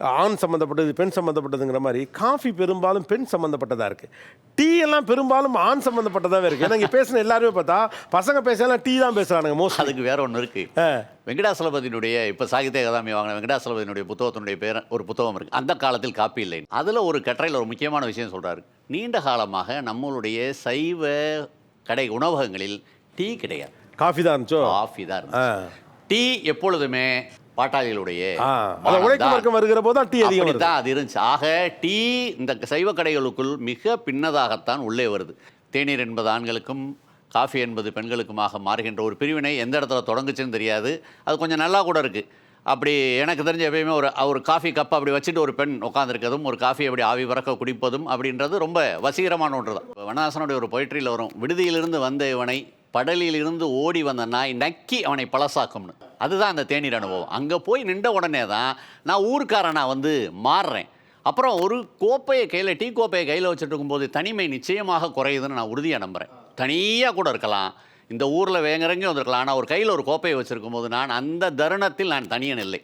ஆண் சம்மந்தப்பட்டது பெண் சம்மந்தப்பட்டதுங்கிற மாதிரி காஃபி பெரும்பாலும் பெண் சம்மந்தப்பட்டதாக இருக்குது டீ எல்லாம் பெரும்பாலும் ஆண் சம்மந்தப்பட்டதாகவே இருக்குது இங்கே பேசின எல்லாருமே பார்த்தா பசங்க பேசலாம் டீ தான் பேசுகிறானுங்க மோஸ்ட் அதுக்கு வேற ஒன்று இருக்கு. வெங்கடாசலபதியினுடைய இப்போ சாகித்ய அகாதமி வாங்கின வெங்கடாசலபதியினுடைய புத்தகத்தினுடைய பேர் ஒரு புத்தகம் இருக்கு. அந்த காலத்தில் காப்பி இல்லை. அதில் ஒரு கட்டுரையில் ஒரு முக்கியமான விஷயம் சொல்றாரு. நீண்ட காலமாக நம்மளுடைய சைவ கடை உணவகங்களில் டீ கிடையாது. காஃபி தான் இருந்துச்சோ காஃபி தான். டீ எப்பொழுதுமே பாட்டாளிகளுடைய உழைக்கும் தான். வர்க்கம் வருகிற போது தான் டீ அதிகம் அப்படித்தான் அது இருந்துச்சு. ஆக டீ இந்த சைவ கடைகளுக்குள் மிக பின்னதாகத்தான் உள்ளே வருது. தேநீர் என்பது ஆண்களுக்கும் காஃபி என்பது பெண்களுக்குமாக மாறுகின்ற ஒரு பிரிவினை எந்த இடத்துல தொடங்குச்சுன்னு தெரியாது. அது கொஞ்சம் நல்லா கூட இருக்கு. அப்படி எனக்கு தெரிஞ்ச எப்பயுமே ஒரு ஒரு காஃபி கப் அப்படி வச்சுட்டு ஒரு பெண் உட்காந்துருக்கதும் ஒரு காஃபி அப்படி ஆவி பறக்க குடிப்பதும் அப்படின்றது ரொம்ப வசீகரமான ஒன்று தான். வனவாசனுடைய ஒரு பொயிட்ரியில் வரும் விடுதியிலிருந்து வந்த இவனை படலிலிருந்து ஓடி வந்த நாய் நக்கி அவனை பழசாக்கும்னு. அதுதான் அந்த தேநீர் அனுபவம். அங்கே போய் நின்ற உடனே தான் நான் ஊருக்காரனா வந்து மாறுறேன். அப்புறம் ஒரு கோப்பையை கையில் டீ கோப்பையை கையில் வச்சுட்டு இருக்கும்போது தனிமை நிச்சயமாக குறையுதுன்னு நான் உறுதியாக நம்புகிறேன் தனியாக கூட இருக்கலாம். இந்த ஊரில் வேங்கறங்கி வந்திருக்கலாம். ஆனால் ஒரு கையில் ஒரு கோப்பையை வச்சுருக்கும் போது நான் அந்த தருணத்தில் நான் தனியன் இல்லை.